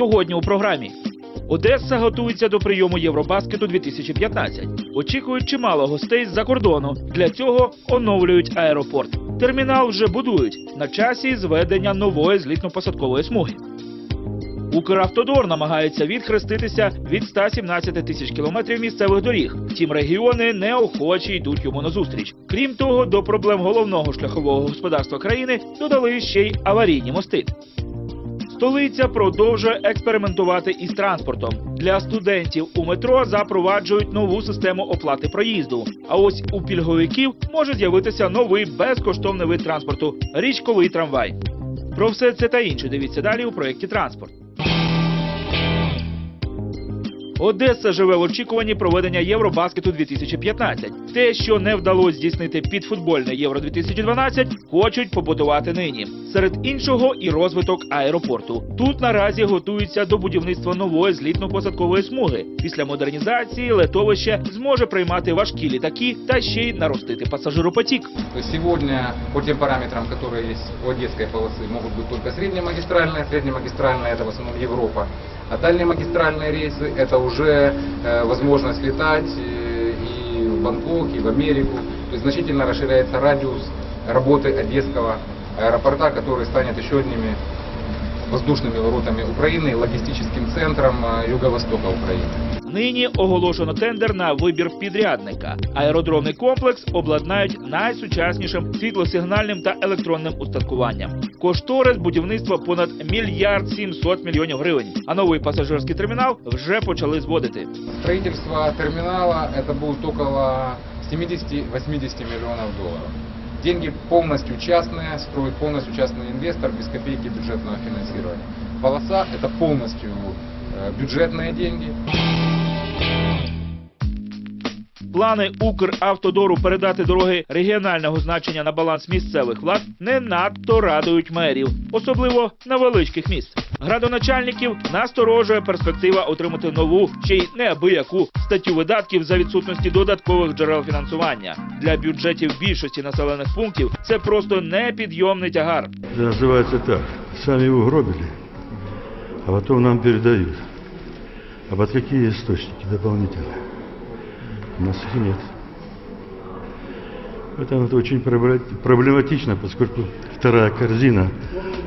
сьогодні у програмі. Одеса готується до прийому Євробаскету 2015. Очікують чимало гостей з-за кордону. Для цього оновлюють аеропорт. Термінал вже будують на часі зведення нової злітно-посадкової смуги. Укравтодор намагається відхреститися від 117 тисяч кілометрів місцевих доріг. Втім, регіони неохоче йдуть йому назустріч. Крім того, до проблем головного шляхового господарства країни додали ще й аварійні мости. Столиця продовжує експериментувати із транспортом. Для студентів у метро запроваджують нову систему оплати проїзду. А ось у пільговиків може з'явитися новий безкоштовний вид транспорту річковий трамвай. Про все це та інше дивіться далі у проєкті Транспорт. Одеса живе в очікуванні проведення Євробаскету 2015. Те, що не вдалося здійснити під футбольне Євро 2012, хочуть побудувати нині. Серед іншого і розвиток аеропорту. Тут наразі готуються до будівництва нової злітно-посадкової смуги. Після модернізації летовище зможе приймати важкі літаки та ще й наростити пасажиропотік. То есть сегодня по тем параметрам, которые есть у Одесской полосы, могут быть только среднемагистральные. Среднемагистральная это в основном Европа. А дальние магистральные рейсы это уже э, возможность летать э, и в Бангкок, и в Америку. То есть значительно расширяется радиус работы Одесского аэропорта, который станет еще одними воздушными воротами Украины, и логистическим центром э, юго-востока Украины. Нині оголошено тендер на вибір підрядника. Аеродромний комплекс обладнають найсучаснішим світлосигнальним та електронним устаткуванням. Кошторис будівництва понад мільярд сімсот мільйонів гривень. А новий пасажирський термінал вже почали зводити. Строительство терминала это будет около 70-80 миллионов долларов. Деньги полностью частные, строит полностью частный инвестор без копейки бюджетного финансирования. Полоса это полностью э, бюджетные деньги. Плани Укравтодору передати дороги регіонального значення на баланс місцевих влад не надто радують мерів, особливо невеличких міст. Градоначальників насторожує перспектива отримати нову, ще й неабияку статтю видатків за відсутності додаткових джерел фінансування. Для бюджетів більшості населених пунктів це просто непідйомний тягар. Это называется так. Сами угробили, а потом нам передают. А под какие источники дополнительно? У нас их нет. Поэтому это очень пробле- проблематично, поскольку вторая корзина,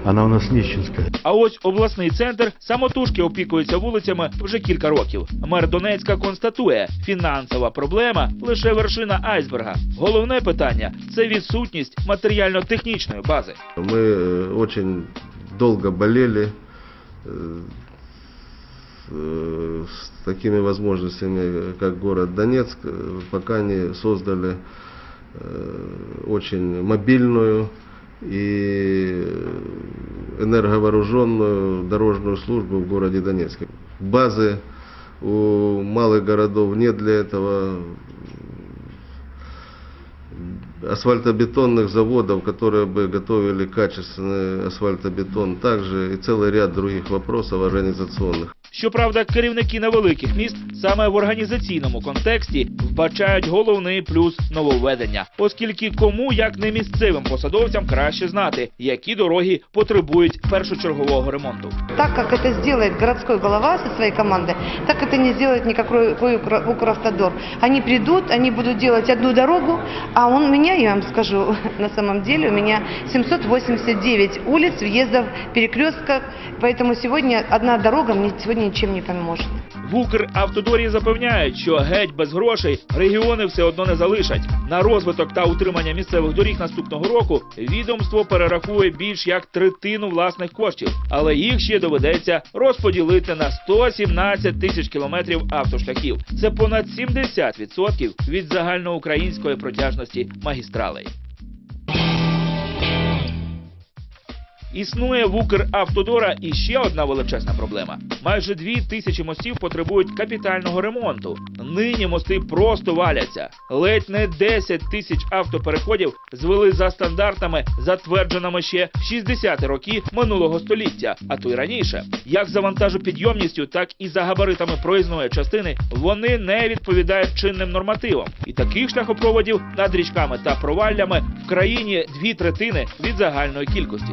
она у нас нищенская. А ось обласний центр самотужки опікується вулицями вже кілька років. Мер Донецька констатує, фінансова проблема лише вершина айсберга. Головне питання це відсутність матеріально-технічної бази. Мы э, очень долго болели э, э, с такими возможностями, как город Донецк, э, пока не создали э, очень мобильную и энерговооруженную дорожную службу в городе Донецке. Базы у малых городов нет для этого асфальтобетонных заводов, которые бы готовили качественный асфальтобетон, также и целый ряд других вопросов организационных. Щоправда, керівники невеликих міст саме в організаційному контексті вбачають головний плюс нововведення, оскільки кому як не місцевим посадовцям краще знати, які дороги потребують першочергового ремонту. Так как это сделает городской голова со своей командой, так это не сделает никакой Укра- Укравтодор. Они придут, они будут делать одну дорогу, а он, у меня, я вам скажу, на самом деле, у меня 789 улиц, въездов, перекрестков, поэтому сегодня одна дорога мне сегодня ничем не поможет. В Укравтодорі запевняють, що геть без грошей регіони все одно не залишать. На розвиток та утримання місцевих доріг наступного року відомство перерахує більш як третину власних коштів, але їх ще доведеться розподілити на 117 тисяч кілометрів автошляхів. Це понад 70% від загальноукраїнської протяжності магістралей. Існує в Укравтодора і ще одна величезна проблема. Майже дві тисячі мостів потребують капітального ремонту. Нині мости просто валяться. Ледь не 10 тисяч автопереходів звели за стандартами, затвердженими ще 60-ті роки минулого століття, а то й раніше. Як за вантажопідйомністю, так і за габаритами проїзної частини вони не відповідають чинним нормативам. І таких шляхопроводів над річками та проваллями в країні дві третини від загальної кількості.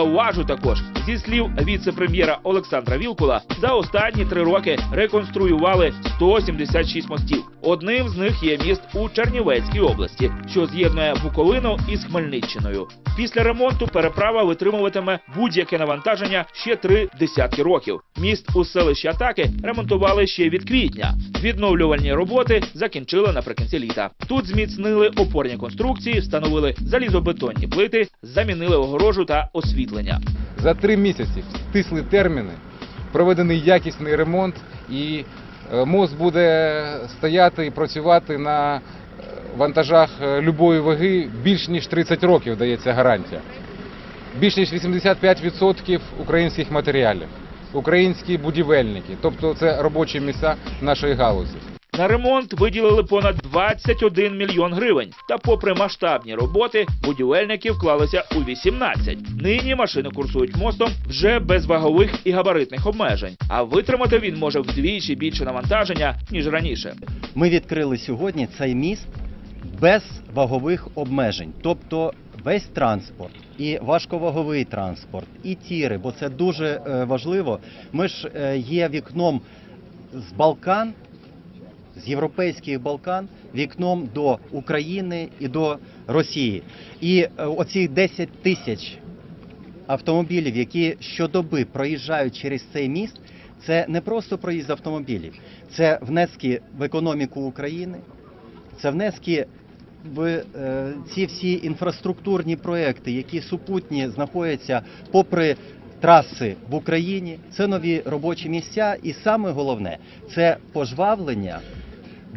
Зауважу також зі слів віце-прем'єра Олександра Вілкула, за останні три роки реконструювали 176 мостів. Одним з них є міст у Чернівецькій області, що з'єднує Буковину із Хмельниччиною. Після ремонту переправа витримуватиме будь-яке навантаження ще три десятки років. Міст у селищі Атаки ремонтували ще від квітня. Відновлювальні роботи закінчили наприкінці літа. Тут зміцнили опорні конструкції, встановили залізобетонні плити, замінили огорожу та освітлення. За три місяці стисли терміни, проведений якісний ремонт і е, мост буде стояти і працювати на е, вантажах е, любої ваги більш ніж 30 років, дається гарантія. Більш ніж 85% українських матеріалів, українські будівельники, тобто це робочі місця нашої галузі. На ремонт виділили понад 21 мільйон гривень. Та, попри масштабні роботи, будівельники вклалися у 18. Нині машини курсують мостом вже без вагових і габаритних обмежень. А витримати він може вдвічі більше навантаження ніж раніше. Ми відкрили сьогодні цей міст без вагових обмежень, тобто весь транспорт, і важковаговий транспорт, і тіри, бо це дуже е, важливо. Ми ж е, є вікном з Балкан, з європейських Балкан, вікном до України і до Росії. І е, оці 10 тисяч автомобілів, які щодоби проїжджають через цей міст, це не просто проїзд автомобілів, це внески в економіку України, це внески в е, ці всі інфраструктурні проекти, які супутні знаходяться попри траси в Україні. Це нові робочі місця, і саме головне це пожвавлення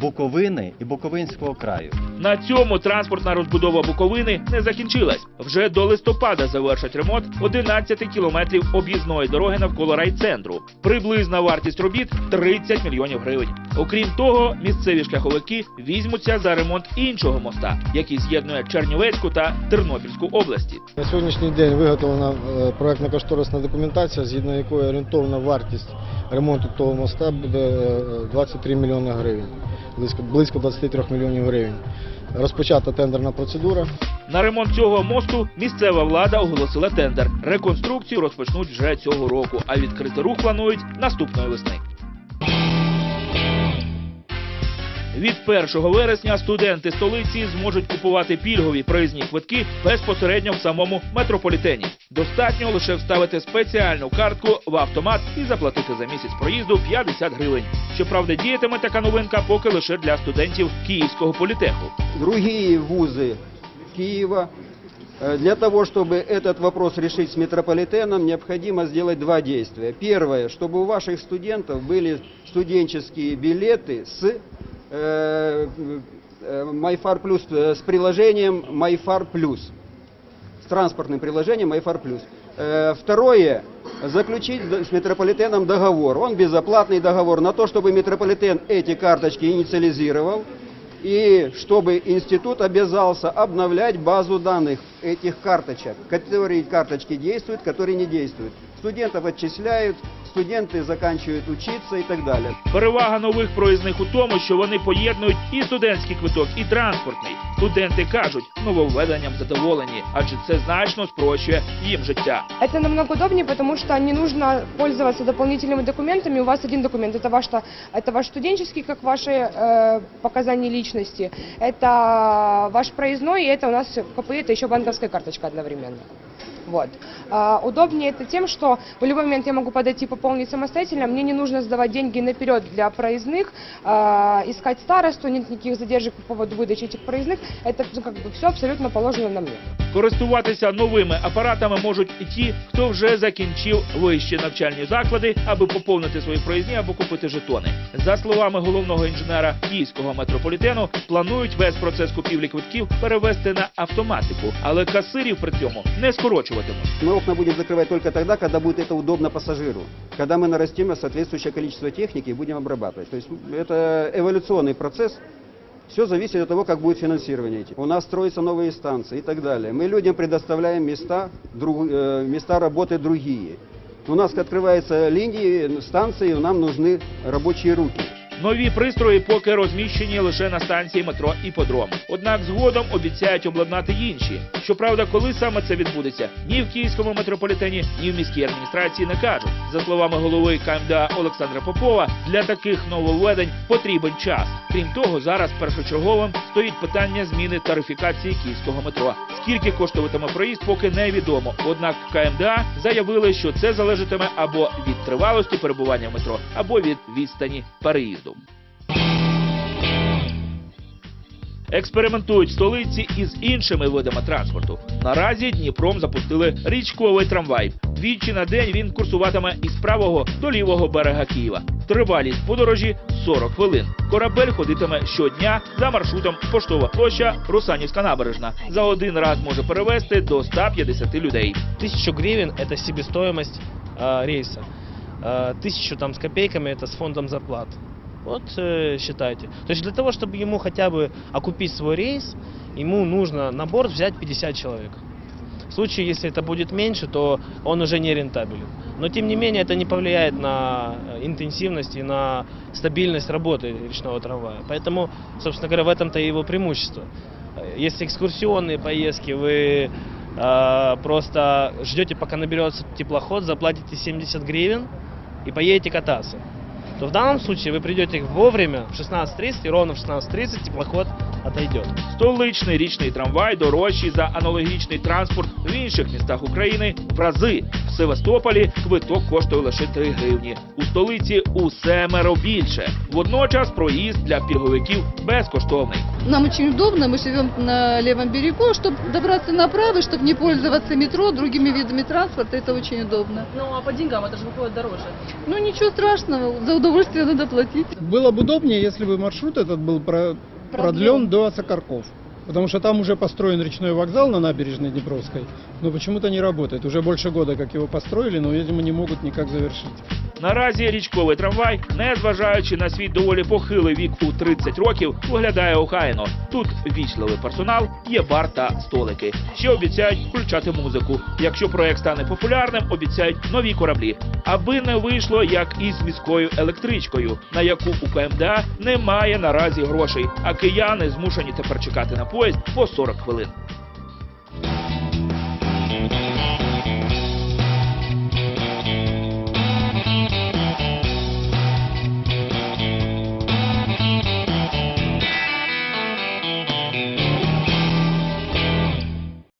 Буковини і Буковинського краю. На цьому транспортна розбудова Буковини не закінчилась. Вже до листопада завершать ремонт 11 кілометрів об'їзної дороги навколо райцентру. Приблизна вартість робіт 30 мільйонів гривень. Окрім того, місцеві шляховики візьмуться за ремонт іншого моста, який з'єднує Чернівецьку та Тернопільську області. На сьогоднішній день виготовлена е, проектно-кошторисна документація, згідно якої орієнтовна вартість ремонту того моста буде е, 23 мільйони гривень, близько, близько 23 мільйонів гривень. Розпочата тендерна процедура. На ремонт цього мосту місцева влада оголосила тендер. Реконструкцію розпочнуть вже цього року, а відкрити рух планують наступної весни. Від 1 вересня студенти столиці зможуть купувати пільгові проїзні квитки безпосередньо в самому метрополітені. Достатньо лише вставити спеціальну картку в автомат і заплатити за місяць проїзду 50 гривень. Щоправда, діятиме така новинка поки лише для студентів Київського політеху. другие вузы Киева. Э, Для того, чтобы этот вопрос решить с метрополитеном, необходимо сделать два действия. Первое, чтобы у ваших студентов были студенческие билеты с э, э, MyFar Plus, э, с приложением MyFar Plus, с транспортным приложением MyFar Plus. Э, Второе, заключить с метрополитеном договор. Он безоплатный договор на то, чтобы метрополитен эти карточки инициализировал и чтобы институт обязался обновлять базу данных этих карточек, которые карточки действуют, которые не действуют. Студентов отчисляют, студенты заканчивают учиться и так далее. Перевага нових проїзних у тому, що вони поєднують і студентський квиток, і транспортний. Студенти кажуть, нововведенням задоволені, адже це значно спрощує їм життя. Это намного удобнее, потому что не нужно пользоваться дополнительными документами. У вас один документ. Это ваш, это ваш студенческий, как ваши э, показания личности. Это ваш проездной, и это у нас в КПИ, это еще банковская карточка одновременно. Вот. А, удобнее это тем, что в любой момент я могу подойти пополнить самостоятельно. Мне не нужно сдавать деньги наперед для проездных, а, искать старосту, нет никаких задержек по поводу выдачи этих проездных. Это ну, как бы все абсолютно положено на мне. Користуватися новими апаратами можуть і ті, хто вже закінчив вищі навчальні заклади, аби поповнити свої проїзні або купити жетони. За словами головного інженера київського метрополітену, планують весь процес купівлі квитків перевести на автоматику, але касирів при цьому не Скорочуватимуть. Мы окна будем закрывать только тогда, когда будет это удобно пассажиру. когда мы нарастим соответствующее количество техники и будем обрабатывать. То есть это эволюционный процесс, все зависит от того, как будет финансирование идти. У нас строятся новые станции и так далее. Мы людям предоставляем места, друг- э, места работы другие. У нас открываются линии, станции, нам нужны рабочие руки. Нові пристрої поки розміщені лише на станції метро Іподром. Однак згодом обіцяють обладнати інші. Щоправда, коли саме це відбудеться, ні в київському метрополітені, ні в міській адміністрації не кажуть. За словами голови КМДА Олександра Попова, для таких нововведень потрібен час. Крім того, зараз першочерговим стоїть питання зміни тарифікації київського метро. Скільки коштуватиме проїзд, поки невідомо. Однак КМДА заявили, що це залежатиме або від тривалості перебування в метро, або від відстані переїзду Експериментують в столиці із іншими видами транспорту. Наразі Дніпром запустили річковий трамвай. Двічі на день він курсуватиме із правого до лівого берега Києва. Тривалість подорожі 40 хвилин. Корабель ходитиме щодня за маршрутом Поштова площа Русанівська набережна. За один раз може перевезти до 150 людей. Тысячу гривен – это себестоимость э, рейса. Э, тысячу там с копейками – это с фондом зарплат. Вот э, считайте. То есть для того, чтобы ему хотя бы окупить свой рейс, ему нужно на борт взять 50 человек. В случае, если это будет меньше, то он уже не рентабелен. Но тем не менее, это не повлияет на э, интенсивность и на стабильность работы речного трамвая. Поэтому, собственно говоря, в этом-то и его преимущество. Э, Если экскурсионные поездки вы э, просто ждете, пока наберется теплоход, заплатите 70 гривен и поедете кататься, то в данном случае вы придете вовремя в 16.30 и ровно в 16.30 теплоход отойдет. Столичний річний трамвай дорожчий за аналогічний транспорт в інших містах України в рази. В Севастополі квиток коштує лише 3 гривні. У столиці у семеро більше. Водночас проїзд для пільговиків безкоштовний. Нам очень удобно, мы живем на левом берегу, чтобы добраться направо, чтобы не пользоваться метро, другими видами транспорта, это очень удобно. Ну а по деньгам это же выходит дороже. Ну ничего страшного, за удовольствие надо платить. Было бы удобнее, если бы маршрут этот был про- продлен до Осокарков. Потому что там уже построен речной вокзал на набережной Днепровской, но почему-то не работает. Уже больше года, как его построили, но, видимо, не могут никак завершить. Наразі річковий трамвай, не зважаючи на свій доволі похилий вік у 30 років, виглядає охайно. Тут вічливий персонал, є бар та столики. Ще обіцяють включати музику. Якщо проект стане популярним, обіцяють нові кораблі. Аби не вийшло як із міською електричкою, на яку у КМДА немає наразі грошей, а кияни змушені тепер чекати на поїзд по 40 хвилин.